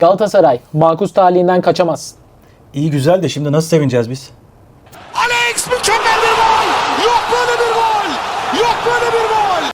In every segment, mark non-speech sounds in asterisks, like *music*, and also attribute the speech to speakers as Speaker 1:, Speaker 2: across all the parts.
Speaker 1: Galatasaray, Makus talihinden kaçamaz.
Speaker 2: İyi güzel de şimdi nasıl sevineceğiz biz?
Speaker 3: Alex mükemmel bir gol. Yok böyle bir gol. Yok böyle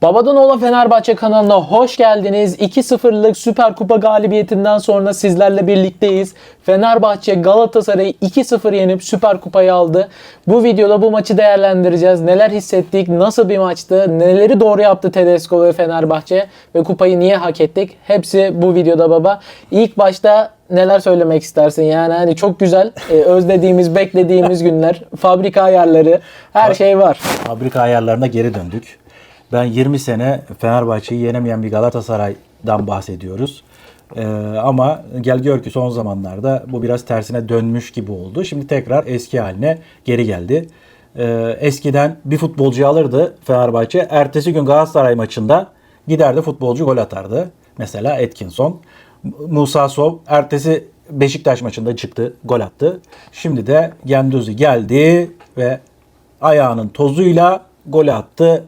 Speaker 3: bir gol.
Speaker 1: Babadanoğlu Fenerbahçe kanalına hoş geldiniz. 2-0'lık Süper Kupa galibiyetinden sonra sizlerle birlikteyiz. Fenerbahçe Galatasaray'ı 2-0 yenip Süper Kupayı aldı. Bu videoda bu maçı değerlendireceğiz. Neler hissettik, nasıl bir maçtı, neleri doğru yaptı Tedesco ve Fenerbahçe ve kupayı niye hak ettik? Hepsi bu videoda baba. İlk başta neler söylemek istersin? Yani hani çok güzel, e, özlediğimiz, beklediğimiz günler, fabrika ayarları, her şey var.
Speaker 2: Fabrika ayarlarına geri döndük. Ben 20 sene Fenerbahçe'yi yenemeyen bir Galatasaray'dan bahsediyoruz. Ee, ama gel gör ki son zamanlarda bu biraz tersine dönmüş gibi oldu. Şimdi tekrar eski haline geri geldi. Ee, eskiden bir futbolcu alırdı Fenerbahçe. Ertesi gün Galatasaray maçında giderdi futbolcu gol atardı. Mesela Atkinson. Musa Sov ertesi Beşiktaş maçında çıktı, gol attı. Şimdi de Genduzi geldi ve ayağının tozuyla gol attı.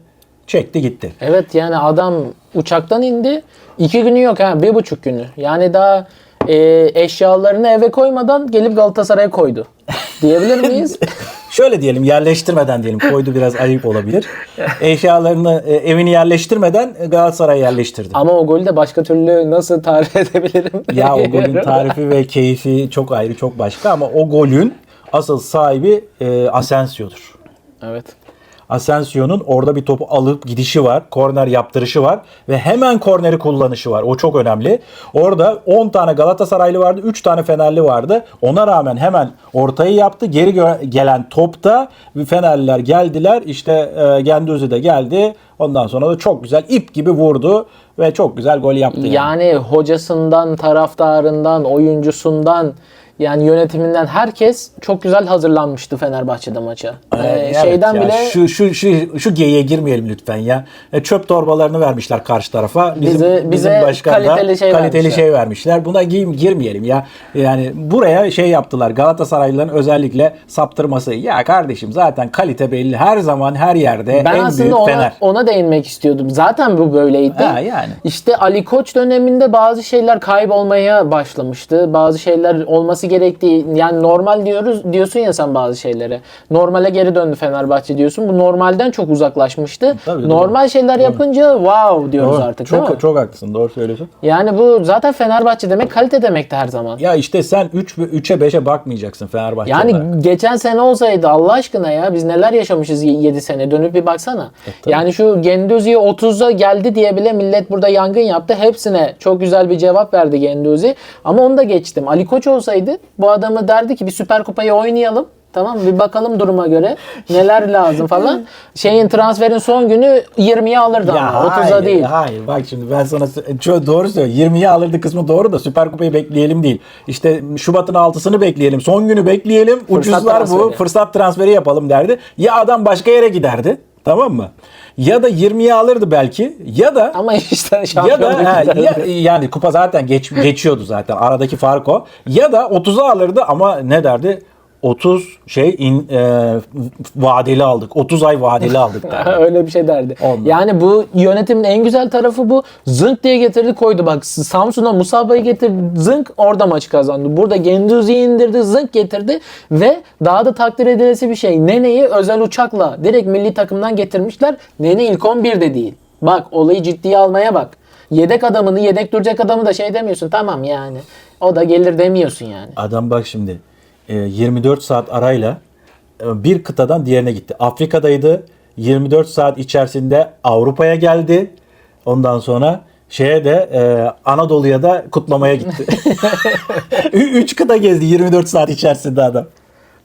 Speaker 2: Çekti gitti.
Speaker 1: Evet yani adam uçaktan indi. iki günü yok ha. Bir buçuk günü. Yani daha e, eşyalarını eve koymadan gelip Galatasaray'a koydu. *laughs* Diyebilir miyiz? *laughs*
Speaker 2: Şöyle diyelim yerleştirmeden diyelim koydu biraz ayıp olabilir. *laughs* Eşyalarını e, evini yerleştirmeden Galatasaray'a yerleştirdi.
Speaker 1: Ama o golü de başka türlü nasıl tarif edebilirim?
Speaker 2: Ya o golün tarifi ve keyfi çok ayrı çok başka ama o golün asıl sahibi e, Asensio'dur.
Speaker 1: evet.
Speaker 2: Asensio'nun orada bir topu alıp gidişi var. Korner yaptırışı var. Ve hemen korneri kullanışı var. O çok önemli. Orada 10 tane Galatasaraylı vardı. 3 tane Fenerli vardı. Ona rağmen hemen ortayı yaptı. Geri gelen topta Fenerliler geldiler. İşte e, Genduzi de geldi. Ondan sonra da çok güzel ip gibi vurdu. Ve çok güzel gol yaptı. Yani.
Speaker 1: Yani hocasından, taraftarından, oyuncusundan yani yönetiminden herkes çok güzel hazırlanmıştı Fenerbahçe'de maça. Ee,
Speaker 2: Evet
Speaker 1: şeyden
Speaker 2: ya,
Speaker 1: bile
Speaker 2: şu şu şu şu geyiğe girmeyelim lütfen ya. E, çöp torbalarını vermişler karşı tarafa. Bizim,
Speaker 1: Bize-
Speaker 2: bizim başkan da
Speaker 1: kaliteli şey
Speaker 2: kaliteli
Speaker 1: vermişler.
Speaker 2: şey vermişler. Buna gir, girmeyelim ya. Yani buraya şey yaptılar. Galatasaraylıların özellikle saptırması. Ya kardeşim zaten kalite belli. Her zaman her yerde
Speaker 1: Ben
Speaker 2: en
Speaker 1: aslında
Speaker 2: büyük
Speaker 1: ona,
Speaker 2: Fener.
Speaker 1: ona değinmek istiyordum. Zaten bu böyleydi.
Speaker 2: Ha, yani.
Speaker 1: İşte Ali Koç döneminde bazı şeyler kaybolmaya başlamıştı. Bazı şeyler olması gerektiği yani normal diyoruz diyorsun ya sen bazı şeylere. Normale geri döndü Fenerbahçe diyorsun. Bu normalden çok uzaklaşmıştı.
Speaker 2: Tabii, doğru.
Speaker 1: Normal şeyler yapınca wow diyoruz
Speaker 2: Doğru.
Speaker 1: artık değil mi?
Speaker 2: çok çok haklısın. Doğru söylüyorsun.
Speaker 1: Yani bu zaten Fenerbahçe demek kalite demekti her zaman.
Speaker 2: Ya işte sen 3 3'e 5'e bakmayacaksın Fenerbahçe
Speaker 1: Yani
Speaker 2: olarak.
Speaker 1: geçen sene olsaydı Allah aşkına ya biz neler yaşamışız 7 sene dönüp bir baksana.
Speaker 2: E, tabii.
Speaker 1: yani şu Genduzi'ye 30'a geldi diye bile millet burada yangın yaptı. Hepsine çok güzel bir cevap verdi Genduzi. Ama onu da geçtim. Ali Koç olsaydı bu adamı derdi ki bir Süper Kupayı oynayalım. Tamam bir bakalım duruma göre neler lazım falan. Şeyin transferin son günü 20'ye alırdı ama 30'a
Speaker 2: hayır,
Speaker 1: değil.
Speaker 2: Hayır bak şimdi ben sana doğru söylüyorum. 20'yi alırdı kısmı doğru da Süper Kupayı bekleyelim değil. İşte Şubat'ın 6'sını bekleyelim. Son günü bekleyelim. Ucuzlar bu.
Speaker 1: transferi.
Speaker 2: Fırsat transferi yapalım derdi. Ya adam başka yere giderdi. Tamam mı? Ya da 20'yi alırdı belki. Ya da
Speaker 1: Ama işte
Speaker 2: ya
Speaker 1: şampiyonluk
Speaker 2: da
Speaker 1: giderdi.
Speaker 2: ya, yani kupa zaten geç, geçiyordu zaten. Aradaki fark o. Ya da 30'a alırdı ama ne derdi? 30 şey in, e, vadeli aldık. 30 ay vadeli aldık *laughs* derdi.
Speaker 1: Öyle bir şey derdi.
Speaker 2: Ondan.
Speaker 1: Yani bu yönetimin en güzel tarafı bu. Zınk diye getirdi koydu. Bak Samsun'a Musaba'yı getirdi. Zınk orada maçı kazandı. Burada Genduzi'yi indirdi. Zınk getirdi. Ve daha da takdir edilesi bir şey. Nene'yi özel uçakla direkt milli takımdan getirmişler. Nene ilk 11'de değil. Bak olayı ciddiye almaya bak. Yedek adamını, yedek duracak adamı da şey demiyorsun. Tamam yani. O da gelir demiyorsun yani.
Speaker 2: Adam bak şimdi 24 saat arayla e, bir kıtadan diğerine gitti. Afrika'daydı. 24 saat içerisinde Avrupa'ya geldi. Ondan sonra şeye de e, Anadolu'ya da kutlamaya gitti. *laughs* Üç kıta gezdi 24 saat içerisinde adam.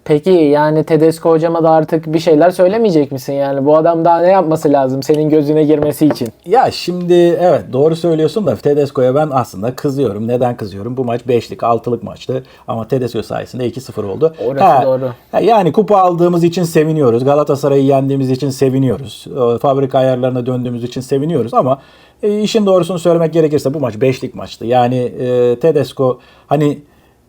Speaker 1: Peki yani Tedesco hocama da artık bir şeyler söylemeyecek misin yani? Bu adam daha ne yapması lazım senin gözüne girmesi için?
Speaker 2: Ya şimdi evet doğru söylüyorsun da Tedesco'ya ben aslında kızıyorum. Neden kızıyorum? Bu maç 5'lik 6'lık maçtı ama Tedesco sayesinde 2-0 oldu.
Speaker 1: Orası doğru.
Speaker 2: ha, yani kupa aldığımız için seviniyoruz. Galatasaray'ı yendiğimiz için seviniyoruz. Fabrika ayarlarına döndüğümüz için seviniyoruz ama e, işin doğrusunu söylemek gerekirse bu maç 5'lik maçtı. Yani e, Tedesco hani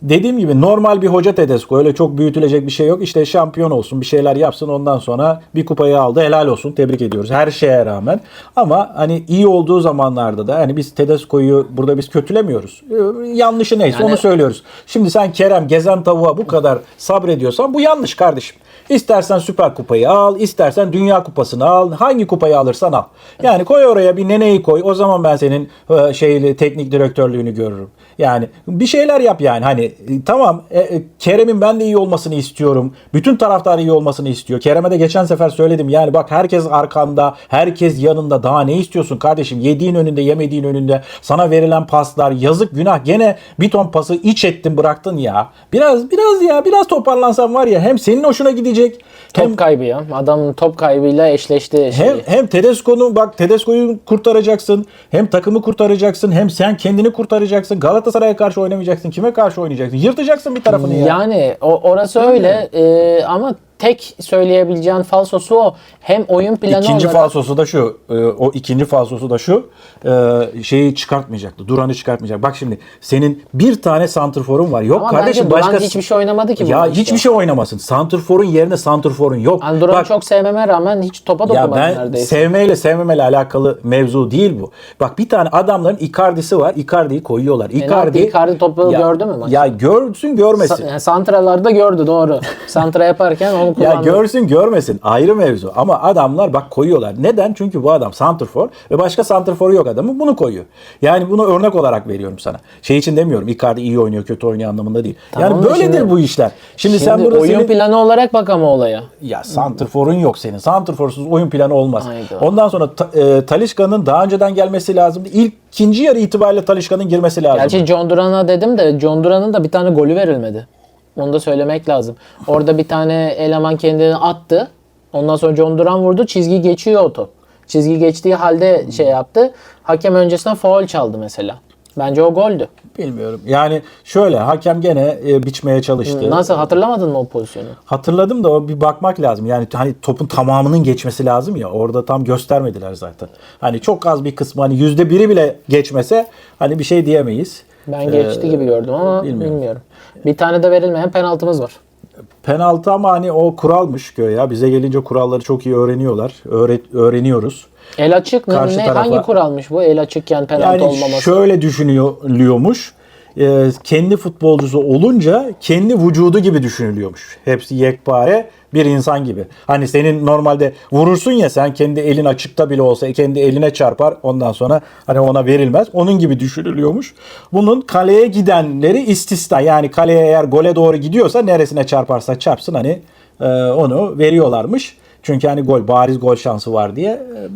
Speaker 2: dediğim gibi normal bir hoca Tedesco. Öyle çok büyütülecek bir şey yok. İşte şampiyon olsun, bir şeyler yapsın. Ondan sonra bir kupayı aldı. Helal olsun. Tebrik ediyoruz. Her şeye rağmen. Ama hani iyi olduğu zamanlarda da hani biz Tedesco'yu burada biz kötülemiyoruz. Ee, Yanlışı neyse
Speaker 1: Yani-
Speaker 2: onu söylüyoruz. Şimdi sen Kerem gezen tavuğa bu kadar sabrediyorsan bu yanlış kardeşim. İstersen Süper Kupayı al, istersen Dünya Kupası'nı al. Hangi kupayı alırsan al. Yani koy oraya bir neneyi koy. O zaman ben senin e, şeyli teknik direktörlüğünü görürüm. Yani bir şeyler yap yani. Hani e, tamam e, e, Kerem'in ben de iyi olmasını istiyorum. Bütün taraftar iyi olmasını istiyor. Kerem'e de geçen sefer söyledim. Yani bak herkes arkanda, herkes yanında. Daha ne istiyorsun kardeşim? Yediğin önünde, yemediğin önünde. Sana verilen paslar yazık günah. Gene bir ton pası iç ettin bıraktın ya. Biraz biraz ya biraz toparlansan var ya hem senin hoşuna gidecek hem
Speaker 1: Top kaybı ya. Adamın top kaybıyla eşleşti şey.
Speaker 2: hem hem Tedesco'nu bak Tedesco'yu kurtaracaksın. Hem takımı kurtaracaksın. Hem sen kendini kurtaracaksın. Galatasaray'a karşı oynamayacaksın. Kime karşı oynayacaksın? Yırtacaksın bir tarafını ya.
Speaker 1: Yani o, orası öyle. E, ama tek söyleyebileceğin falsosu o. Hem oyun planı
Speaker 2: İkinci
Speaker 1: olarak
Speaker 2: falsosu da şu. e, o ikinci falsosu da şu. e, şeyi çıkartmayacaktı. Duran'ı çıkartmayacak. Bak şimdi senin bir tane santrforun var. Yok
Speaker 1: ama
Speaker 2: kardeşim
Speaker 1: bence Duran
Speaker 2: başka
Speaker 1: hiçbir şey oynamadı ki.
Speaker 2: ya hiçbir şey oynamasın. Santrforun yerine santrforun yok.
Speaker 1: Yani Duran'ı
Speaker 2: Bak,
Speaker 1: çok sevmeme rağmen hiç topa
Speaker 2: Ya
Speaker 1: dokunmadı
Speaker 2: ben
Speaker 1: neredeyse.
Speaker 2: sevmeyle sevmemeyle alakalı mevzu değil bu. Bak bir tane adamların Icardi'si var. Icardi'yi koyuyorlar.
Speaker 1: yaptı?
Speaker 2: Icardi,
Speaker 1: Icardi topu gördü mü maçta?
Speaker 2: Ya görsün görmesin.
Speaker 1: Sa- yani santralarda gördü doğru. *laughs* Santra yaparken onu
Speaker 2: Ya
Speaker 1: kullandı.
Speaker 2: görsün görmesin ayrı mevzu ama adamlar bak koyuyorlar. Neden? Çünkü bu adam santrfor ve başka santrforu yok adamın bunu koyuyor. Yani bunu örnek olarak veriyorum sana. Şey için demiyorum Icardi iyi oynuyor kötü oynuyor anlamında değil.
Speaker 1: Tamam
Speaker 2: yani böyledir
Speaker 1: şimdi-
Speaker 2: bu işler. Şimdi,
Speaker 1: Şimdi
Speaker 2: sen burada
Speaker 1: oyun
Speaker 2: senin...
Speaker 1: planı olarak bak ama olaya.
Speaker 2: Ya santrforun yok senin. Santrforsuz oyun planı olmaz.
Speaker 1: Hayda.
Speaker 2: Ondan sonra ta, e, Talişka'nın daha önceden gelmesi lazımdı. İlk ikinci yarı itibariyle Talişka'nın girmesi lazım.
Speaker 1: Gerçi John Duran'a dedim de John Duran'ın da bir tane golü verilmedi. Onu da söylemek lazım. Orada bir tane eleman kendini attı. Ondan sonra John Duran vurdu. Çizgi geçiyor o top. Çizgi geçtiği halde şey yaptı. Hakem öncesinden faul çaldı mesela. Bence o goldü.
Speaker 2: Bilmiyorum. Yani şöyle hakem gene e, biçmeye çalıştı.
Speaker 1: Nasıl hatırlamadın mı o pozisyonu?
Speaker 2: Hatırladım da o bir bakmak lazım. Yani hani topun tamamının geçmesi lazım ya. Orada tam göstermediler zaten. Hani çok az bir kısmı hani yüzde biri bile geçmese hani bir şey diyemeyiz.
Speaker 1: Ben geçti gibi gördüm ama
Speaker 2: bilmiyorum.
Speaker 1: bilmiyorum. Bir tane de verilmeyen penaltımız var.
Speaker 2: Penaltı ama hani o kuralmış göya. Bize gelince kuralları çok iyi öğreniyorlar. Öğret, öğreniyoruz.
Speaker 1: El açık ne,
Speaker 2: Karşı
Speaker 1: ne-
Speaker 2: tarafa-
Speaker 1: hangi kuralmış bu? El açıkken penaltı
Speaker 2: Yani
Speaker 1: olmaması.
Speaker 2: şöyle düşünülüyormuş. Ee, kendi futbolcusu olunca kendi vücudu gibi düşünülüyormuş. Hepsi yekpare bir insan gibi. Hani senin normalde vurursun ya sen kendi elin açıkta bile olsa kendi eline çarpar ondan sonra hani ona verilmez. Onun gibi düşünülüyormuş. Bunun kaleye gidenleri istisna. Yani kaleye eğer gole doğru gidiyorsa neresine çarparsa çarpsın hani e, onu veriyorlarmış. Çünkü hani gol bariz gol şansı var diye. E,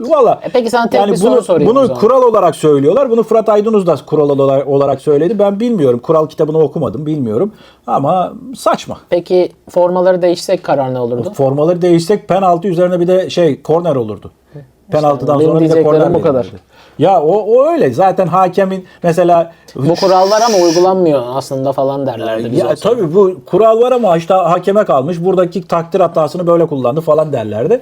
Speaker 2: Valla.
Speaker 1: E peki sana tek bir soru
Speaker 2: bunu,
Speaker 1: sorayım o
Speaker 2: Bunu kural olarak söylüyorlar. Bunu Fırat Aydınuz da kural olarak, söyledi. Ben bilmiyorum. Kural kitabını okumadım. Bilmiyorum. Ama saçma.
Speaker 1: Peki formaları değişsek karar ne olurdu?
Speaker 2: Formaları değişsek penaltı üzerine bir de şey korner olurdu. Penaltıdan sonra bir de korner
Speaker 1: bu kadar.
Speaker 2: verilirdi. Ya o, o öyle. Zaten hakemin mesela
Speaker 1: Bu kural var ama uygulanmıyor aslında falan derlerdi. Biz
Speaker 2: ya
Speaker 1: olsak.
Speaker 2: tabii bu kural var ama işte hakeme kalmış. Buradaki takdir hatasını böyle kullandı falan derlerdi.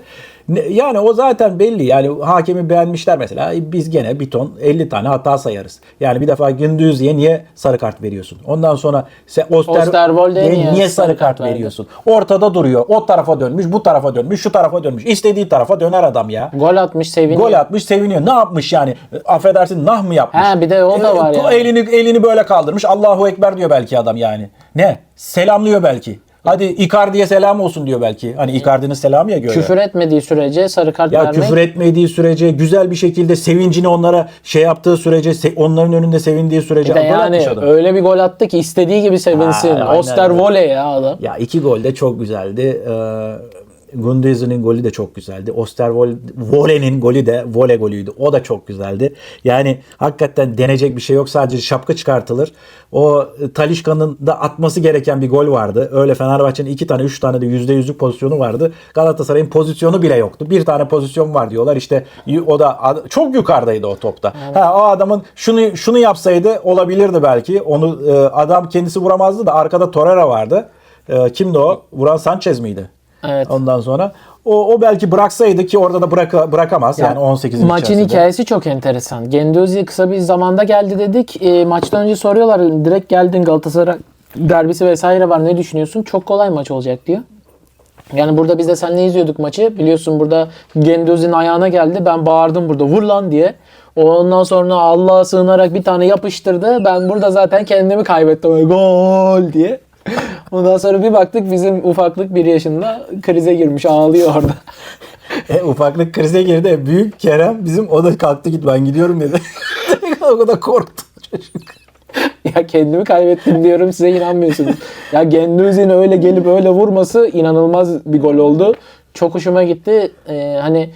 Speaker 2: Yani o zaten belli. Yani hakemi beğenmişler mesela. Biz gene bir ton 50 tane hata sayarız. Yani bir defa Gündüz'ye niye sarı kart veriyorsun? Ondan sonra sen Oster,
Speaker 1: Osterwolde'ye niye
Speaker 2: niye
Speaker 1: sarı kart
Speaker 2: kart veriyorsun? Ortada duruyor. O tarafa dönmüş, bu tarafa dönmüş, şu tarafa dönmüş. İstediği tarafa döner adam ya.
Speaker 1: Gol atmış seviniyor.
Speaker 2: Gol atmış seviniyor. Ne yapmış yani? E, Affedersin nah mı yapmış?
Speaker 1: Ha, bir de o da var
Speaker 2: E,
Speaker 1: yani.
Speaker 2: Elini, elini böyle kaldırmış. Allahu Ekber diyor belki adam yani. Ne? Selamlıyor belki. Hadi Icardi'ye selam olsun diyor belki. Hani Icardi'nin selamı ya göre.
Speaker 1: Küfür etmediği sürece sarı kart
Speaker 2: ya
Speaker 1: vermek.
Speaker 2: küfür etmediği sürece, güzel bir şekilde sevincini onlara şey yaptığı sürece, se- onların önünde sevindiği sürece.
Speaker 1: Bir de
Speaker 2: gol
Speaker 1: yani
Speaker 2: adam.
Speaker 1: öyle bir gol attı ki istediği gibi sevinsin.
Speaker 2: Ha, aynen
Speaker 1: Oster
Speaker 2: öyle.
Speaker 1: voley ya adam.
Speaker 2: Ya iki gol de çok güzeldi. Ee, Gundogan'ın golü de çok güzeldi. Osterwolde'nin golü de vole golüydü. O da çok güzeldi. Yani hakikaten denecek bir şey yok. Sadece şapka çıkartılır. O e, Talişka'nın da atması gereken bir gol vardı. Öyle Fenerbahçe'nin iki tane, üç tane de yüzde yüzlük pozisyonu vardı. Galatasaray'ın pozisyonu bile yoktu. Bir tane pozisyon var diyorlar. İşte o da çok yukarıdaydı o topta. Ha, o adamın şunu şunu yapsaydı olabilirdi belki. Onu e, adam kendisi vuramazdı da arkada Torreira vardı. E, kimdi o? Vuran Sanchez miydi?
Speaker 1: Evet.
Speaker 2: Ondan sonra o, o belki bıraksaydı ki orada da bırak, bırakamaz. Yani 18.
Speaker 1: Maçın
Speaker 2: içerisinde.
Speaker 1: hikayesi çok enteresan. Gendozi kısa bir zamanda geldi dedik. E, maçtan önce soruyorlar direkt geldin Galatasaray derbisi vesaire var ne düşünüyorsun? Çok kolay maç olacak diyor. Yani burada biz de seninle izliyorduk maçı. Biliyorsun burada Gendozi'nin ayağına geldi. Ben bağırdım burada vur lan diye. Ondan sonra Allah'a sığınarak bir tane yapıştırdı. Ben burada zaten kendimi kaybettim. Gol diye. Ondan sonra bir baktık bizim ufaklık bir yaşında krize girmiş ağlıyor orada. *laughs*
Speaker 2: E, ufaklık krize girdi. Büyük Kerem bizim o da kalktı git ben gidiyorum dedi. *laughs* o kadar korktu çocuk.
Speaker 1: Ya kendimi kaybettim diyorum size inanmıyorsunuz. Ya Genduzi'nin öyle gelip öyle vurması inanılmaz bir gol oldu. Çok hoşuma gitti. Ee, hani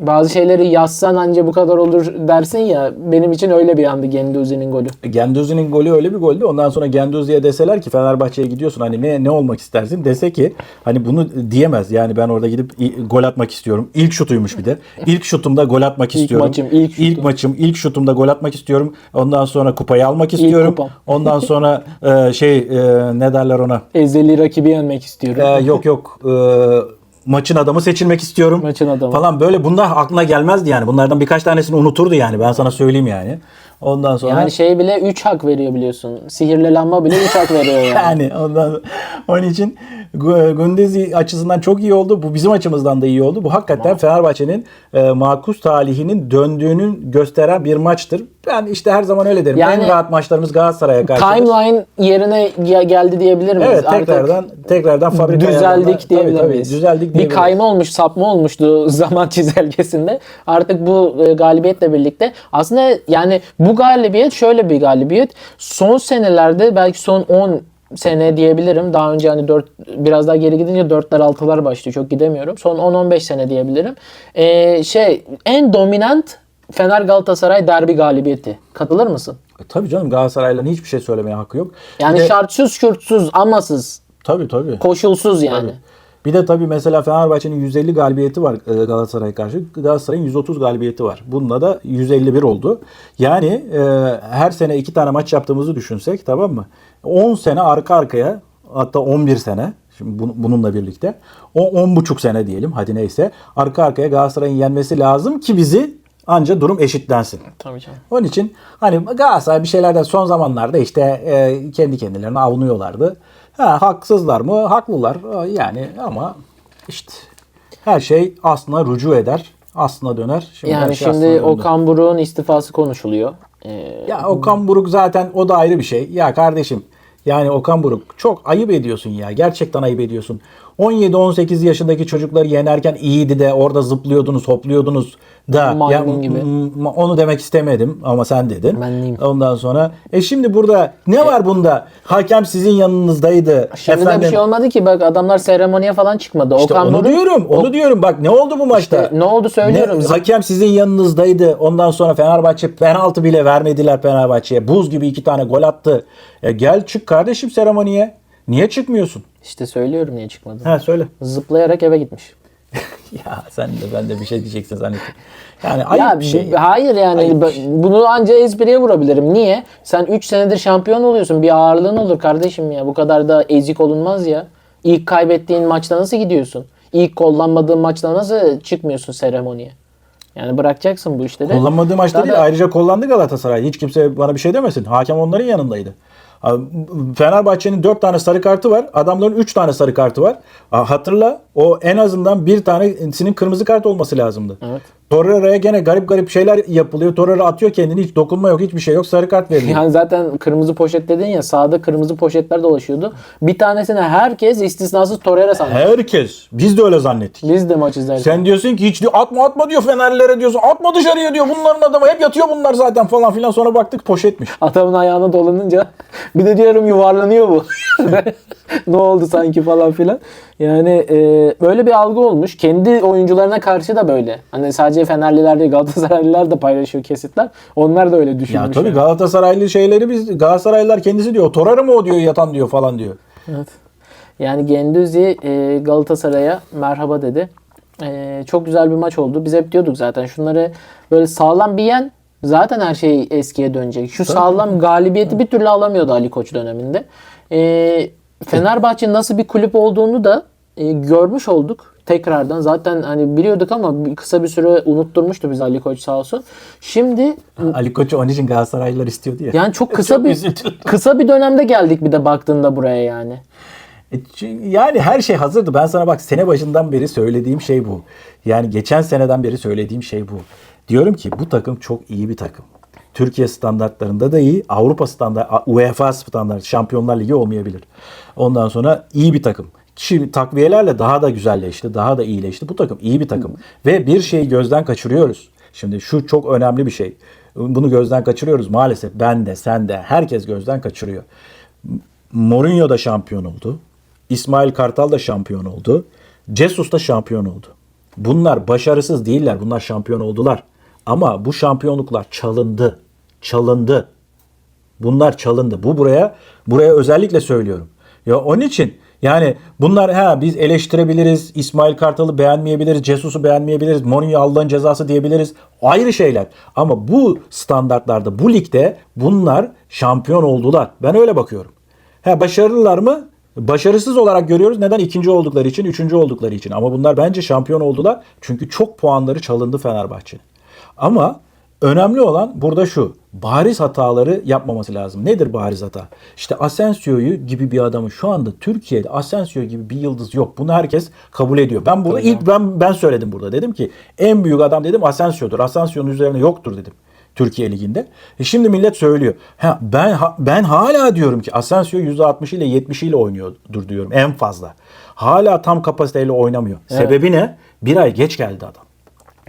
Speaker 1: bazı şeyleri yazsan anca bu kadar olur dersin ya. Benim için öyle bir andı Genduzi'nin golü.
Speaker 2: Genduzi'nin golü öyle bir goldü. Ondan sonra Genduzi'ye deseler ki Fenerbahçe'ye gidiyorsun hani ne ne olmak istersin dese ki hani bunu diyemez. Yani ben orada gidip gol atmak istiyorum. İlk şutuymuş bir de. İlk şutumda gol atmak istiyorum.
Speaker 1: maçım, ilk şutum.
Speaker 2: maçım, ilk şutumda gol atmak istiyorum. Ondan sonra kupayı almak istiyorum. *laughs* Ondan sonra e, şey e, ne derler ona?
Speaker 1: Ezeli rakibi yenmek istiyorum.
Speaker 2: E, yok yok e, maçın adamı seçilmek istiyorum.
Speaker 1: Maçın adamı.
Speaker 2: Falan böyle bunlar aklına gelmezdi yani. Bunlardan birkaç tanesini unuturdu yani. Ben sana söyleyeyim yani. Ondan sonra
Speaker 1: Yani şey bile 3 hak veriyor biliyorsun. Sihirli lamba bile 3 hak veriyor yani. *laughs*
Speaker 2: Yani ondan onun için Gu- Gündüz'i açısından çok iyi oldu. Bu bizim açımızdan da iyi oldu. Bu hakikaten Fenerbahçe'nin e, makus talihinin döndüğünün gösteren bir maçtır. Ben işte her zaman öyle derim.
Speaker 1: Yani-
Speaker 2: en rahat maçlarımız Galatasaray'a karşı.
Speaker 1: Timeline yerine ge- geldi diyebilir miyiz?
Speaker 2: Evet
Speaker 1: Artık
Speaker 2: tekrardan tekrardan fabrika
Speaker 1: düzeldik diyebilir
Speaker 2: tabii, tabii,
Speaker 1: miyiz?
Speaker 2: düzeldik
Speaker 1: bir
Speaker 2: diyebiliriz.
Speaker 1: kayma olmuş, sapma olmuştu *laughs* zaman çizelgesinde. Artık bu e, galibiyetle birlikte aslında yani bu galibiyet şöyle bir galibiyet. Son senelerde belki son 10 sene diyebilirim. Daha önce hani 4 biraz daha geri gidince 4'ler 6'lar başlıyor. Çok gidemiyorum. Son 10-15 sene diyebilirim. Ee, şey en dominant Fener Galatasaray derbi galibiyeti. Katılır mısın?
Speaker 2: E, Tabii canım Galatasaray'la hiçbir şey söylemeye hakkı yok.
Speaker 1: Yani
Speaker 2: de-
Speaker 1: şartsız, kürtsüz, amasız,
Speaker 2: Tabii tabii.
Speaker 1: koşulsuz yani.
Speaker 2: Bir de tabii mesela Fenerbahçe'nin 150 galibiyeti var e, Galatasaray'a karşı. Galatasaray'ın 130 galibiyeti var. Bununla da 151 oldu. Yani e, her sene iki tane maç yaptığımızı düşünsek tamam mı? 10 sene arka arkaya hatta 11 sene Şimdi bunu- bununla birlikte o 10 buçuk sene diyelim hadi neyse arka arkaya Galatasaray'ın yenmesi lazım ki bizi anca durum eşitlensin.
Speaker 1: Tabii canım.
Speaker 2: Onun için hani Galatasaray bir şeylerden son zamanlarda işte e, kendi kendilerine avunuyorlardı. Ha, haksızlar mı? Haklılar. Yani ama işte her şey aslına rücu eder. Aslına döner. Şimdi
Speaker 1: Yani
Speaker 2: şey
Speaker 1: şimdi. Okan Buruk'un istifası konuşuluyor. Ee,
Speaker 2: Ya Okan Buruk zaten o da ayrı bir şey. Ya kardeşim yani Okan Buruk çok ayıp ediyorsun ya. Gerçekten ayıp ediyorsun. 17-18 yaşındaki çocukları yenerken iyiydi de orada zıplıyordunuz, hopluyordunuz da.
Speaker 1: Maymun
Speaker 2: Ya,
Speaker 1: gibi.
Speaker 2: onu demek istemedim ama sen dedin.
Speaker 1: Ben neyim?
Speaker 2: Ondan sonra e şimdi burada ne var bunda? Hakem sizin yanınızdaydı.
Speaker 1: Şimdi de bir şey olmadı ki bak adamlar seremoniye falan çıkmadı.
Speaker 2: İşte
Speaker 1: Okan
Speaker 2: onu
Speaker 1: Buruk
Speaker 2: diyorum. Onu diyorum. Bak ne oldu bu maçta?
Speaker 1: İşte ne oldu söylüyorum.
Speaker 2: Ne- hakem sizin yanınızdaydı. Ondan sonra Fenerbahçe penaltı bile vermediler Fenerbahçe'ye. Buz gibi iki tane gol attı. E gel çık kardeşim seremoniye. Niye çıkmıyorsun?
Speaker 1: İşte söylüyorum niye çıkmadı.
Speaker 2: Ha söyle.
Speaker 1: Zıplayarak eve gitmiş. *laughs*
Speaker 2: ya sen de ben de bir şey diyeceksin zannettim. Yani ayıp
Speaker 1: ya
Speaker 2: bir şey.
Speaker 1: hayır yani
Speaker 2: Ayıp
Speaker 1: b- bunu anca espriye vurabilirim. Niye? Sen 3 senedir şampiyon oluyorsun. Bir ağırlığın olur kardeşim ya. Bu kadar da ezik olunmaz ya. İlk kaybettiğin maçta nasıl gidiyorsun? İlk kullanmadığın maçta nasıl çıkmıyorsun seremoniye? Yani bırakacaksın bu işleri.
Speaker 2: Kullanmadığı maçta değil. Ayrıca kullandı Galatasaray. Hiç kimse bana bir şey demesin. Hakem onların yanındaydı. Fenerbahçe'nin 4 tane sarı kartı var. Adamların 3 tane sarı kartı var. Hatırla o en azından bir tanesinin kırmızı kart olması lazımdı.
Speaker 1: Evet.
Speaker 2: Torreira'ya gene garip garip şeyler yapılıyor. Torreira atıyor kendini hiç dokunma yok hiçbir şey yok sarı kart veriliyor.
Speaker 1: Yani zaten kırmızı poşet dedin ya sağda kırmızı poşetler dolaşıyordu. Bir tanesine herkes istisnasız Torreira sandı.
Speaker 2: Herkes. Biz de öyle zannettik.
Speaker 1: Biz de maç izlerken.
Speaker 2: Sen diyorsun ki hiç diyor, atma atma diyor Fenerlilere diyorsun. Atma dışarıya diyor. Bunların adamı hep yatıyor bunlar zaten falan filan. Sonra baktık poşetmiş.
Speaker 1: Adamın ayağına dolanınca *laughs* bir de diyorum yuvarlanıyor bu. *laughs* ne oldu sanki falan filan. Yani e, böyle bir algı olmuş. Kendi oyuncularına karşı da böyle. Hani sadece Fenerliler değil Galatasaraylılar da paylaşıyor kesitler. Onlar da öyle düşünmüş.
Speaker 2: Ya tabii
Speaker 1: yani.
Speaker 2: Galatasaraylı şeyleri biz Galatasaraylılar kendisi diyor. Torreira mı o diyor yatan diyor falan diyor.
Speaker 1: Evet. Yani Genduzi e, Galatasaray'a merhaba dedi. E, çok güzel bir maç oldu. Biz hep diyorduk zaten şunları böyle sağlam bir yen zaten her şey eskiye dönecek. Şu sağlam galibiyeti bir türlü alamıyordu Ali Koç döneminde. E, Fenerbahçe nasıl bir kulüp olduğunu da e, görmüş olduk tekrardan. Zaten hani biliyorduk ama kısa bir süre unutturmuştu bizi Ali Koç sağ olsun. Şimdi
Speaker 2: Ali Koç'u onun için Galatasaraylılar istiyordu ya.
Speaker 1: yani çok *laughs* kısa
Speaker 2: Çok
Speaker 1: bir
Speaker 2: üzüldüm.
Speaker 1: kısa bir dönemde geldik bir de baktığında buraya yani.
Speaker 2: E, Yani her şey hazırdı. Ben sana bak sene başından beri söylediğim şey bu. Yani geçen seneden beri söylediğim şey bu. Diyorum ki bu takım çok iyi bir takım. Türkiye standartlarında da iyi. Avrupa standart, UEFA standart, Şampiyonlar Ligi olmayabilir. Ondan sonra iyi bir takım. Şimdi takviyelerle daha da güzelleşti, daha da iyileşti. Bu takım iyi bir takım. Ve bir şeyi gözden kaçırıyoruz. Şimdi şu çok önemli bir şey. Bunu gözden kaçırıyoruz maalesef. Ben de, sen de, herkes gözden kaçırıyor. Mourinho da şampiyon oldu. İsmail Kartal da şampiyon oldu. Jesus da şampiyon oldu. Bunlar başarısız değiller. Bunlar şampiyon oldular. Ama bu şampiyonluklar çalındı. Çalındı. Bunlar çalındı. Bu buraya buraya özellikle söylüyorum. Ya onun için yani bunlar ha biz eleştirebiliriz. İsmail Kartal'ı beğenmeyebiliriz. Cesus'u beğenmeyebiliriz. Mourinho Allah'ın cezası diyebiliriz. Ayrı şeyler. Ama bu standartlarda bu ligde bunlar şampiyon oldular. Ben öyle bakıyorum. Ha başarılılar mı? Başarısız olarak görüyoruz. Neden? İkinci oldukları için, üçüncü oldukları için. Ama bunlar bence şampiyon oldular. Çünkü çok puanları çalındı Fenerbahçe'nin. Ama önemli olan burada şu. Bariz hataları yapmaması lazım. Nedir bariz hata? İşte Asensio'yu gibi bir adamı şu anda Türkiye'de Asensio gibi bir yıldız yok. Bunu herkes kabul ediyor. Ben bunu ilk ben ben söyledim burada. Dedim ki en büyük adam dedim Asensio'dur. Asensio'nun üzerine yoktur dedim. Türkiye liginde. E şimdi millet söylüyor. Ha, ben ha- ben hala diyorum ki Asensio %60 ile 70 ile oynuyordur diyorum en fazla. Hala tam kapasiteyle oynamıyor. Sebebi ne? Bir ay geç geldi adam.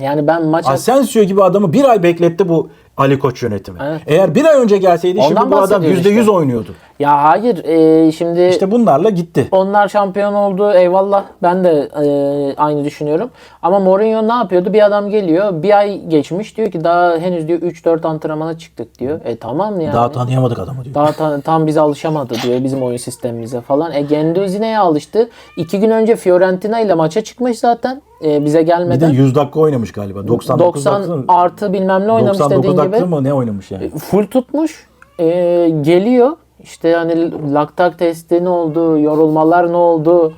Speaker 1: Yani ben maç
Speaker 2: Asensio gibi adamı bir ay bekletti bu Ali Koç yönetimi.
Speaker 1: Evet.
Speaker 2: Eğer bir ay önce gelseydi şimdi
Speaker 1: Ondan
Speaker 2: bu adam
Speaker 1: bahsediyoruz
Speaker 2: %100
Speaker 1: işte.
Speaker 2: oynuyordu.
Speaker 1: Ya hayır e, şimdi
Speaker 2: İşte bunlarla gitti.
Speaker 1: Onlar şampiyon oldu eyvallah. Ben de e, aynı düşünüyorum. Ama Mourinho ne yapıyordu? Bir adam geliyor. Bir ay geçmiş diyor ki daha henüz diyor 3-4 antrenmana çıktık diyor. E tamam yani.
Speaker 2: Daha tanıyamadık adamı diyor.
Speaker 1: Daha ta- tam bize alışamadı diyor bizim oyun sistemimize falan. E Genduzi neye alıştı? İki gün önce Fiorentina ile maça çıkmış zaten. E, bize
Speaker 2: Bir de
Speaker 1: gelmeden.
Speaker 2: 100 dakika oynamış galiba. 99
Speaker 1: 90
Speaker 2: dakika.
Speaker 1: artı bilmem ne oynamış
Speaker 2: 99
Speaker 1: dediğin
Speaker 2: dakika
Speaker 1: gibi.
Speaker 2: mı ne oynamış yani?
Speaker 1: Full tutmuş. E, geliyor. İşte hani laktak testi ne oldu? Yorulmalar ne oldu?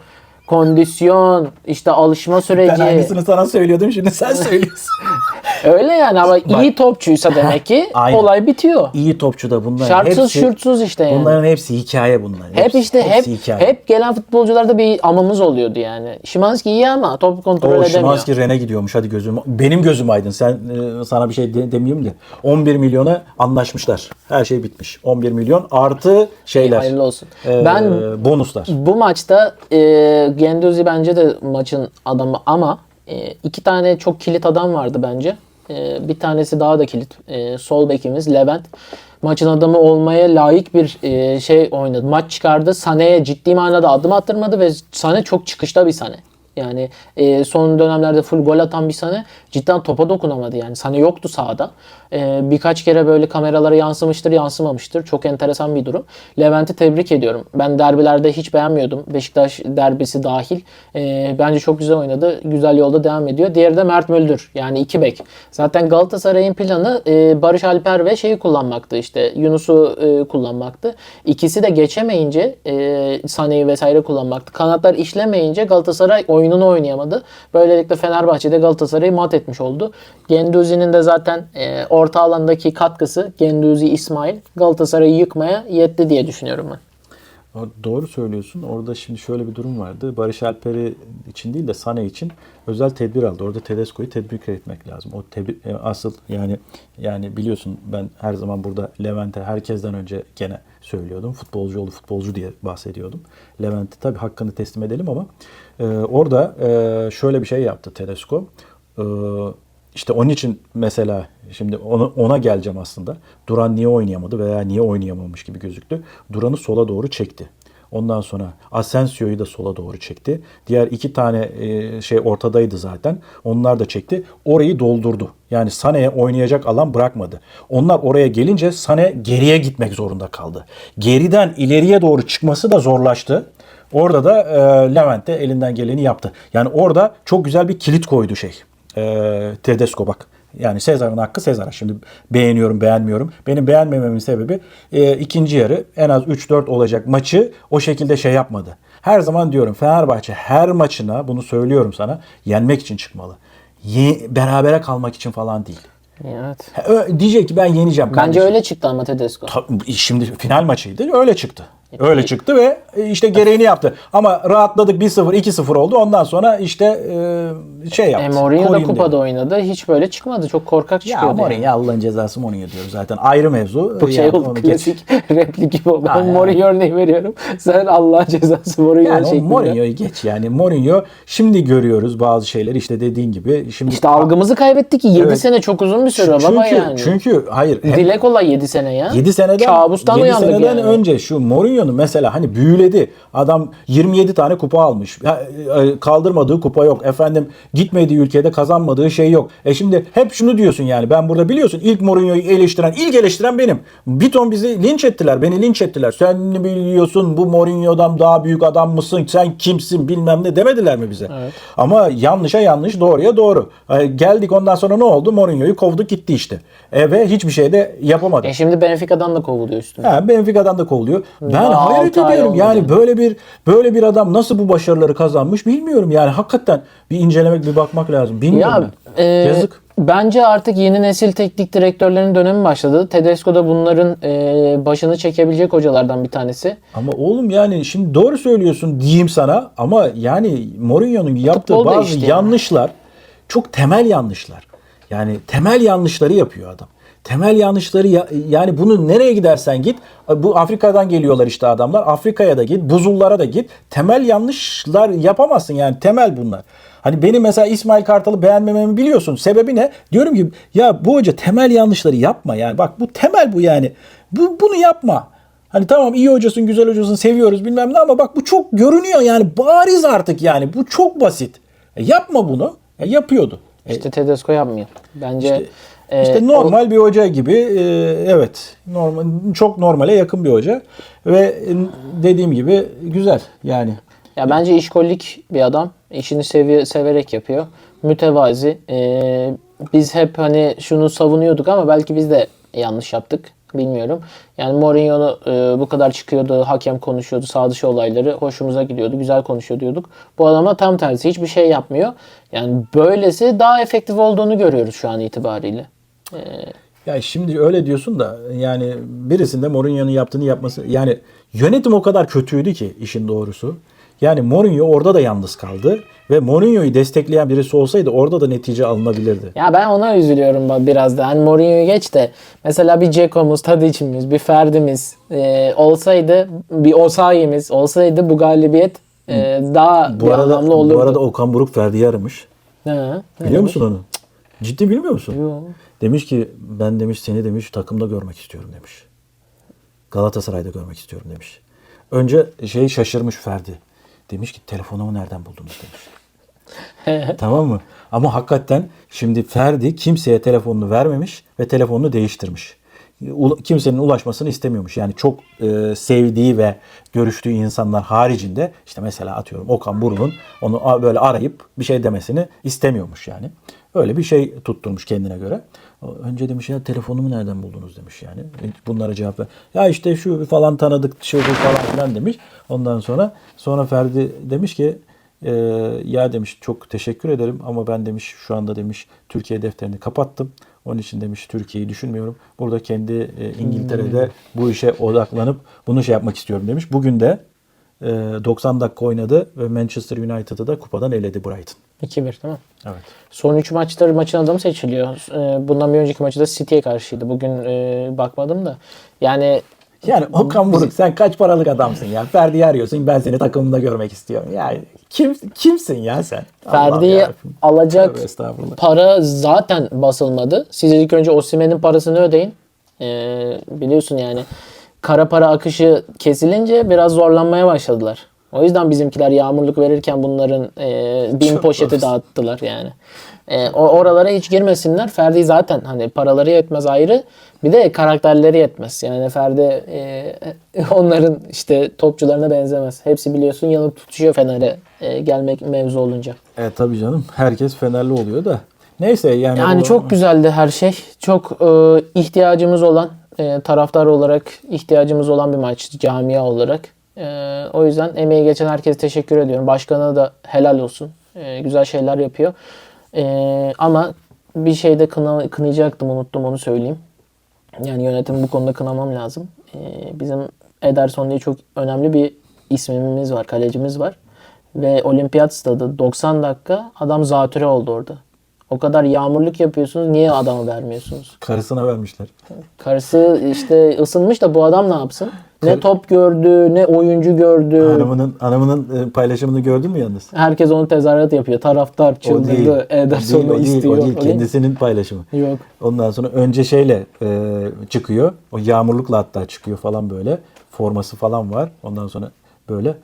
Speaker 1: Kondisyon, işte alışma süreci.
Speaker 2: Ben aynısını sana söylüyordum şimdi sen *laughs* söylüyorsun.
Speaker 1: Öyle yani ama iyi topçuysa *laughs* demek ki
Speaker 2: Aynen.
Speaker 1: olay bitiyor.
Speaker 2: İyi topçu da bunların
Speaker 1: Şartsız
Speaker 2: hepsi.
Speaker 1: şurtsuz işte yani.
Speaker 2: Bunların hepsi hikaye bunların.
Speaker 1: hep
Speaker 2: Hepsi-
Speaker 1: işte hep
Speaker 2: hepsi hikaye.
Speaker 1: hep gelen futbolcularda bir amamız oluyordu yani. Şimanski iyi ama top kontrol
Speaker 2: O
Speaker 1: edemiyor.
Speaker 2: Şimanski Ren'e gidiyormuş. Hadi gözüm. Benim gözüm aydın. Sen e, sana bir şey de, demeyeyim de. 11 milyona anlaşmışlar. Her şey bitmiş. 11 milyon artı şeyler.
Speaker 1: Hayırlı olsun.
Speaker 2: e,
Speaker 1: Ben
Speaker 2: bonuslar.
Speaker 1: bu maçta e, Genduzi bence de maçın adamı ama e, iki tane çok kilit adam vardı bence. E, bir tanesi daha da kilit. E, sol bekimiz Levent. Maçın adamı olmaya layık bir e, şey oynadı. Maç çıkardı. Sané'ye ciddi manada adım attırmadı ve Sané çok çıkışta bir Sané. Yani e, son dönemlerde full gol atan bir Sané cidden topa dokunamadı yani. Sané yoktu sahada. E, birkaç kere böyle kameralara yansımıştır, yansımamıştır. Çok enteresan bir durum. Levent'i tebrik ediyorum. Ben derbilerde hiç beğenmiyordum. Beşiktaş derbisi dahil. E, bence çok güzel oynadı. Güzel yolda devam ediyor. Diğeri de Mert Müldür. Yani iki bek. Zaten Galatasaray'ın planı e, Barış Alper ve şeyi kullanmaktı işte. Yunus'u e, kullanmaktı. İkisi de geçemeyince e, Sané'yi vesaire kullanmaktı. Kanatlar işlemeyince Galatasaray oyununu oynayamadı. Böylelikle Fenerbahçe'de Galatasaray'ı mat etmiş oldu. Genduzi'nin de zaten e, orta alandaki katkısı Genduzi İsmail Galatasaray'ı yıkmaya yetti diye düşünüyorum ben.
Speaker 2: Doğru söylüyorsun. Orada şimdi şöyle bir durum vardı. Barış Alper'i için değil de Sane için özel tedbir aldı. Orada Tedesco'yu tebrik etmek lazım. O tebrik, e, asıl yani yani biliyorsun ben her zaman burada Levent'e herkesten önce gene söylüyordum. Futbolcu oğlu futbolcu diye bahsediyordum. Levent'e tabii hakkını teslim edelim ama e, orada e, şöyle bir şey yaptı Tedesco. E, işte onun için mesela şimdi ona, ona geleceğim aslında. Duran niye oynayamadı veya niye oynayamamış gibi gözüktü. Duran'ı sola doğru çekti. Ondan sonra Asensio'yu da sola doğru çekti. Diğer iki tane e, şey ortadaydı zaten. Onlar da çekti. Orayı doldurdu. Yani Sané'ye oynayacak alan bırakmadı. Onlar oraya gelince Sané geriye gitmek zorunda kaldı. Geriden ileriye doğru çıkması da zorlaştı. Orada da e, Levent de elinden geleni yaptı. Yani orada çok güzel bir kilit koydu şey. E, Tedesco bak. Yani Sezar'ın hakkı Sezar'a. Şimdi beğeniyorum, beğenmiyorum. Benim beğenmememin sebebi e, ikinci yarı en az 3-4 olacak maçı o şekilde şey yapmadı. Her zaman diyorum Fenerbahçe her maçına bunu söylüyorum sana yenmek için çıkmalı. Ye- berabere kalmak için falan değil.
Speaker 1: Evet.
Speaker 2: Ha, ö- Diyecek ki ben yeneceğim
Speaker 1: Bence
Speaker 2: kardeşim.
Speaker 1: öyle çıktı ama Tedesco.
Speaker 2: Tabii, Şimdi final maçıydı. Öyle çıktı. Öyle çıktı ve e, işte gereğini yaptı. Ama rahatladık 1-0 2-0 oldu. Ondan sonra işte e, şey yaptı.
Speaker 1: E, Mourinho da kupada
Speaker 2: dedi.
Speaker 1: oynadı. Hiç böyle çıkmadı. Çok korkak
Speaker 2: Ya
Speaker 1: çıkıyordu.
Speaker 2: Mourinho Allah'ın cezası Mourinho diyoruz zaten. Ayrı mevzu.
Speaker 1: Bu şey
Speaker 2: Yani
Speaker 1: oldu
Speaker 2: onu geç.
Speaker 1: klasik *laughs* replik gibi oldu. Ben
Speaker 2: yani.
Speaker 1: Mourinho örneği veriyorum. Sen Allah'ın cezası Mourinho
Speaker 2: Yani
Speaker 1: şeklinde.
Speaker 2: Mourinho'yu geç yani. Mourinho şimdi görüyoruz bazı şeyleri işte dediğin gibi. Şimdi
Speaker 1: İşte algımızı kaybettik ki 7
Speaker 2: Evet.
Speaker 1: sene çok uzun bir süre
Speaker 2: çünkü,
Speaker 1: baba yani.
Speaker 2: Çünkü hayır.
Speaker 1: Dile kolay 7 sene ya.
Speaker 2: 7 seneden
Speaker 1: Kabustan
Speaker 2: 7
Speaker 1: uyandık
Speaker 2: seneden
Speaker 1: yani.
Speaker 2: önce şu Mourinho'nun mesela hani büyüledi. Adam 27 tane kupa almış. Ya, e, Kaldırmadığı kupa yok. Efendim gitmediği ülkede kazanmadığı şey yok. E şimdi hep şunu diyorsun yani ben burada biliyorsun ilk Mourinho'yu eleştiren, ilk eleştiren benim. Bir ton bizi linç ettiler. Beni linç ettiler. Sen biliyorsun bu Mourinho'dan daha büyük adam mısın? Sen kimsin bilmem ne demediler mi bize? Ama yanlışa yanlış, doğruya doğru. E, geldik ondan sonra ne oldu? Mourinho'yu kovduk gitti işte. E, ve hiçbir şey de yapamadı.
Speaker 1: E şimdi Benfica'dan da kovuluyor üstüne.
Speaker 2: Ha, Benfica'dan da kovuluyor. Ben
Speaker 1: Daha
Speaker 2: hayret
Speaker 1: altı ay
Speaker 2: ediyorum. Yani
Speaker 1: yani.
Speaker 2: böyle bir böyle bir adam nasıl bu başarıları kazanmış bilmiyorum. Yani hakikaten bir incelemek, bir bakmak lazım. Bilmiyorum.
Speaker 1: Ya
Speaker 2: ben.
Speaker 1: e,
Speaker 2: Yazık.
Speaker 1: bence artık yeni nesil teknik direktörlerin dönemi başladı. Tedesco da bunların e, başını çekebilecek hocalardan bir tanesi.
Speaker 2: Ama oğlum yani şimdi doğru söylüyorsun diyeyim sana ama yani Mourinho'nun yaptığı
Speaker 1: Futbol
Speaker 2: bazı
Speaker 1: yani.
Speaker 2: yanlışlar çok temel yanlışlar. Yani temel yanlışları yapıyor adam. Temel yanlışları ya- yani bunu nereye gidersen git bu Afrika'dan geliyorlar işte adamlar. Afrika'ya da git, buzullara da git. Temel yanlışlar yapamazsın yani temel bunlar. Hani benim mesela İsmail Kartal'ı beğenmememi biliyorsun. Sebebi ne? Diyorum ki ya bu hoca temel yanlışları yapma yani. Bak bu temel bu yani. Bu bunu yapma. Hani tamam iyi hocasın, güzel hocasın, seviyoruz bilmem ne ama bak bu çok görünüyor yani bariz artık yani. Bu çok basit. E, yapma bunu. E, yapıyordu. E,
Speaker 1: İşte Tedesco yapmıyor. Bence e,
Speaker 2: işte normal bir hoca gibi e, evet normal çok normale yakın bir hoca ve e, dediğim gibi güzel yani.
Speaker 1: Ya bence işkollik bir adam. İşini sevi severek yapıyor. Mütevazi. Ee, biz hep hani şunu savunuyorduk ama belki biz de yanlış yaptık. Bilmiyorum. Yani Mourinho e, bu kadar çıkıyordu, hakem konuşuyordu, sağ dışı olayları hoşumuza gidiyordu, güzel konuşuyor diyorduk. Bu adama tam tersi hiçbir şey yapmıyor. Yani böylesi daha efektif olduğunu görüyoruz şu an itibariyle.
Speaker 2: Ya şimdi öyle diyorsun da yani birisinde Mourinho'nun yaptığını yapması yani yönetim o kadar kötüydü ki işin doğrusu. Yani Mourinho orada da yalnız kaldı ve Mourinho'yu destekleyen birisi olsaydı orada da netice alınabilirdi.
Speaker 1: Ya ben ona üzülüyorum biraz da. Hani Mourinho'yu geç de mesela bir Ceko'muz, Tadic'imiz, bir Ferdi'miz e, olsaydı, bir Osayi'miz olsaydı bu galibiyet e, daha
Speaker 2: Bu
Speaker 1: bir
Speaker 2: arada
Speaker 1: anlamlı olurdu.
Speaker 2: bu arada Okan Buruk Ferdi'yi aramış.
Speaker 1: Ha,
Speaker 2: Biliyor musun onu? Ciddi bilmiyor musun?
Speaker 1: Yo.
Speaker 2: Demiş ki ben demiş seni demiş takımda görmek istiyorum demiş. Galatasaray'da görmek istiyorum demiş. Önce şey şaşırmış Ferdi. Demiş ki telefonumu nereden buldunuz demiş. tamam mı? Ama hakikaten şimdi Ferdi kimseye telefonunu vermemiş ve telefonunu değiştirmiş. Kimsenin ulaşmasını istemiyormuş. Yani çok e, sevdiği ve görüştüğü insanlar haricinde işte mesela atıyorum Okan Buruk'un onu böyle arayıp bir şey demesini istemiyormuş yani. Öyle bir şey tutturmuş kendine göre. Önce demiş ya telefonumu nereden buldunuz demiş yani. Bunlara cevap ver. Ya işte şu falan tanıdık bu falan filan demiş. Ondan sonra sonra Ferdi demiş ki e, ya demiş çok teşekkür ederim ama ben demiş şu anda demiş Türkiye defterini kapattım. Onun için demiş Türkiye'yi düşünmüyorum. Burada kendi e, İngiltere'de bu işe odaklanıp bunu şey yapmak istiyorum demiş. Bugün de 90 dakika oynadı ve Manchester United'ı da kupadan eledi Brighton.
Speaker 1: 2-1 değil mi?
Speaker 2: Evet.
Speaker 1: Son 3 maçta maçın adamı seçiliyor. E, bundan bir önceki maçı da City'ye karşıydı. Bugün e, bakmadım da. Yani
Speaker 2: Yani Okan Buruk sen kaç paralık adamsın ya. Ferdi'yi arıyorsun ben seni takımımda görmek istiyorum. Yani kim, kimsin ya sen?
Speaker 1: Ferdi'yi alacak para zaten basılmadı. Siz ilk önce Osimhen'in parasını ödeyin. Ee, biliyorsun yani kara para akışı kesilince biraz zorlanmaya başladılar. O yüzden bizimkiler yağmurluk verirken bunların e, bin
Speaker 2: Çok
Speaker 1: poşeti
Speaker 2: haklısın.
Speaker 1: dağıttılar yani. E, o oralara hiç girmesinler. Ferdi zaten hani paraları yetmez ayrı. Bir de karakterleri yetmez. Yani Ferdi e, *laughs* onların işte topçularına benzemez. Hepsi biliyorsun yanıp tutuşuyor Fener'e e, gelmek mevzu olunca.
Speaker 2: E tabii canım. Herkes Fenerli oluyor da. Neyse yani.
Speaker 1: Yani
Speaker 2: bu-
Speaker 1: çok güzeldi her şey. Çok e, ihtiyacımız olan, e, taraftar olarak ihtiyacımız olan bir maç camia olarak. Ee, o yüzden emeği geçen herkese teşekkür ediyorum. Başkana da helal olsun. Ee, güzel şeyler yapıyor. Ee, ama bir şeyde kına, kınayacaktım unuttum onu söyleyeyim. Yani yönetimi bu konuda kınamam lazım. Ee, bizim Ederson diye çok önemli bir ismimiz var, kalecimiz var. Ve olimpiyat stadı 90 dakika adam zatüre oldu orada. O kadar yağmurluk yapıyorsunuz niye adamı vermiyorsunuz?
Speaker 2: Karısına vermişler.
Speaker 1: Karısı işte ısınmış da bu adam ne yapsın? Ne top gördü, ne oyuncu gördü.
Speaker 2: Hanımının hanımının e, paylaşımını gördün mü yalnız?
Speaker 1: Herkes onu tezahürat yapıyor. Taraftar çıldırdı. Ederson'u
Speaker 2: o değil,
Speaker 1: istiyor.
Speaker 2: o değil.
Speaker 1: O değil.
Speaker 2: Kendisinin paylaşımı.
Speaker 1: Yok.
Speaker 2: Ondan sonra önce şeyle e, çıkıyor. O yağmurlukla hatta çıkıyor falan böyle. Forması falan var. Ondan sonra böyle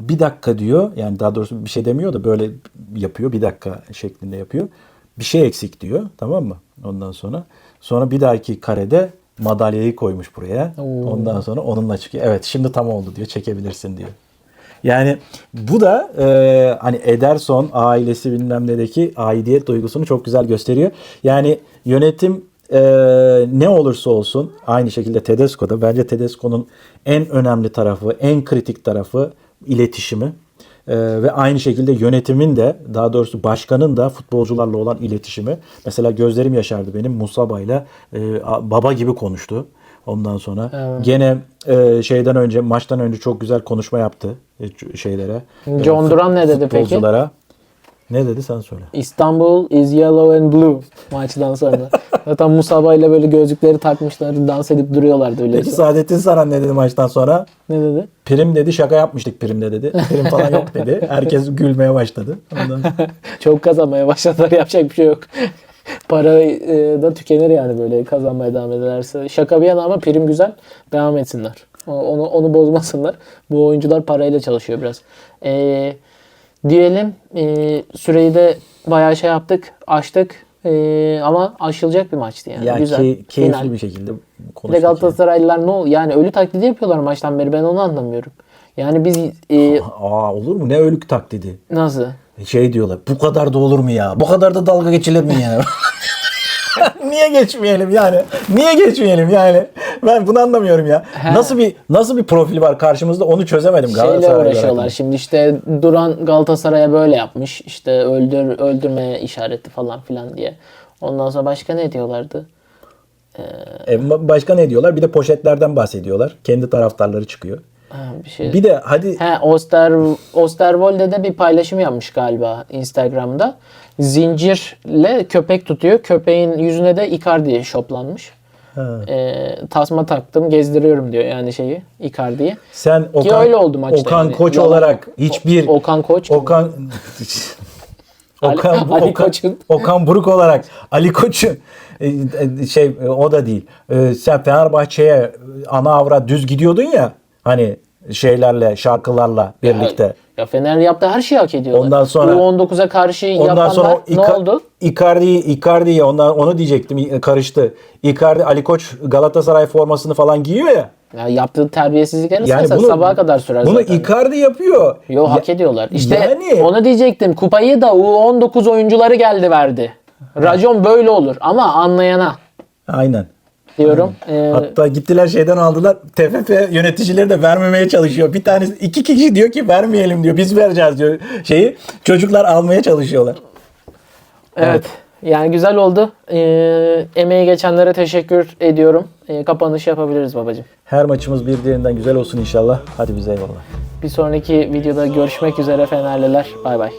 Speaker 2: bir dakika diyor. Yani daha doğrusu bir şey demiyor da böyle yapıyor. Bir dakika şeklinde yapıyor. Bir şey eksik diyor. Tamam mı? Ondan sonra sonra bir dahaki karede madalyayı koymuş buraya.
Speaker 1: Oo.
Speaker 2: Ondan sonra onunla çıkıyor. Evet şimdi tam oldu diyor. Çekebilirsin diyor. Yani bu da e, hani Ederson ailesi bilmem nedeki aidiyet duygusunu çok güzel gösteriyor. Yani yönetim e, ne olursa olsun aynı şekilde Tedesco'da bence Tedesco'nun en önemli tarafı, en kritik tarafı iletişimi. E, ve aynı şekilde yönetimin de daha doğrusu başkanın da futbolcularla olan iletişimi. Mesela gözlerim yaşardı benim Musaba'yla e, a- baba gibi konuştu. Ondan sonra gene e, şeyden önce maçtan önce çok güzel konuşma yaptı e, şeylere. e,
Speaker 1: John
Speaker 2: fut-
Speaker 1: Duran ne dedi peki?
Speaker 2: futbolculara. Ne dedi sen söyle.
Speaker 1: İstanbul is yellow and blue maçtan sonra. *laughs* Zaten Musaba ile böyle gözlükleri takmışlar. Dans edip duruyorlardı öyle.
Speaker 2: Peki Saadettin Saran ne dedi maçtan sonra?
Speaker 1: Ne dedi?
Speaker 2: Prim dedi şaka yapmıştık primde dedi. Prim falan yok *laughs* dedi. Herkes gülmeye başladı. Ondan *laughs*
Speaker 1: Çok kazanmaya başladılar. Yapacak bir şey yok. Para e, da tükenir yani böyle kazanmaya devam ederlerse. Şaka bir yana ama prim güzel. Devam etsinler. Onu onu bozmasınlar. Bu oyuncular parayla çalışıyor biraz. E, diyelim e, süreyi de bayağı şey yaptık. Açtık. E, ama aşılacak bir maçtı yani.
Speaker 2: ya
Speaker 1: güzel.
Speaker 2: key- keyifli
Speaker 1: Final.
Speaker 2: bir şekilde konuştuk. yani.
Speaker 1: Galatasaraylılar ne ol yani ölü taklidi yapıyorlar maçtan beri ben onu anlamıyorum. Yani biz e,
Speaker 2: Aa olur mu? Ne ölük taklidi?
Speaker 1: nasıl?
Speaker 2: Şey diyorlar. Bu kadar da olur mu ya? Bu kadar da dalga geçilir mi ya? *laughs* Niye geçmeyelim yani? Niye geçmeyelim yani? *laughs* Ben bunu anlamıyorum ya. Nasıl bir nasıl bir profil var karşımızda onu çözemedim
Speaker 1: Şeyle uğraşıyorlar. Şimdi işte Duran Galatasaray'a böyle yapmış. İşte öldür öldürme işareti falan filan diye. Ondan sonra başka ne diyorlardı?
Speaker 2: E, ma- başka ne diyorlar? Bir de poşetlerden bahsediyorlar. Kendi taraftarları çıkıyor.
Speaker 1: Ha, bir şey.
Speaker 2: Bir de hadi
Speaker 1: He, Oster Osterwolde de bir paylaşım yapmış galiba Instagram'da. Zincirle köpek tutuyor. Köpeğin yüzüne de Icardi şoplanmış. Ee, tasma taktım gezdiriyorum diyor yani şeyi Icardi'yi.
Speaker 2: sen Okan,
Speaker 1: öyle oldu maçta
Speaker 2: Okan
Speaker 1: yani.
Speaker 2: Koç
Speaker 1: Yalan
Speaker 2: olarak hiçbir
Speaker 1: Okan Koç?
Speaker 2: Okan *laughs* Okan,
Speaker 1: Ali
Speaker 2: Okan,
Speaker 1: Koç'un.
Speaker 2: Okan Buruk olarak Ali Koç'un e, e, şey e, o da değil. E, Sen Fenerbahçe'ye e, ana avra düz gidiyordun ya hani şeylerle şarkılarla birlikte.
Speaker 1: Ya Fener yaptığı her şeyi hak ediyorlar.
Speaker 2: Ondan sonra-
Speaker 1: U19'a karşı
Speaker 2: Ondan
Speaker 1: yapanlar
Speaker 2: sonra o
Speaker 1: ne oldu?
Speaker 2: Icardi Icardi'ye ondan onu diyecektim karıştı. Icardi Ali Koç Galatasaray formasını falan giyiyor ya.
Speaker 1: Ya yaptığı terbiyesizlikleri
Speaker 2: Yani
Speaker 1: yani
Speaker 2: bunu
Speaker 1: sabaha kadar sürer
Speaker 2: Bunu
Speaker 1: zaten.
Speaker 2: Icardi yapıyor.
Speaker 1: Yo hak
Speaker 2: Ya-
Speaker 1: ediyorlar. İşte
Speaker 2: yani-
Speaker 1: onu diyecektim. Kupayı da U19 oyuncuları geldi verdi. Racon böyle olur ama anlayana
Speaker 2: Aynen.
Speaker 1: Diyorum. Ee,
Speaker 2: Hatta gittiler şeyden aldılar. TFF yöneticileri de vermemeye çalışıyor. Bir tanesi iki kişi diyor ki vermeyelim diyor. Biz vereceğiz diyor şeyi. Çocuklar almaya çalışıyorlar.
Speaker 1: evet. Yani güzel oldu. Ee, emeği geçenlere teşekkür ediyorum. Ee, kapanış yapabiliriz babacığım.
Speaker 2: Her maçımız birbirinden güzel olsun inşallah. Hadi bize eyvallah.
Speaker 1: Bir sonraki videoda görüşmek üzere Fenerliler. Bay bay.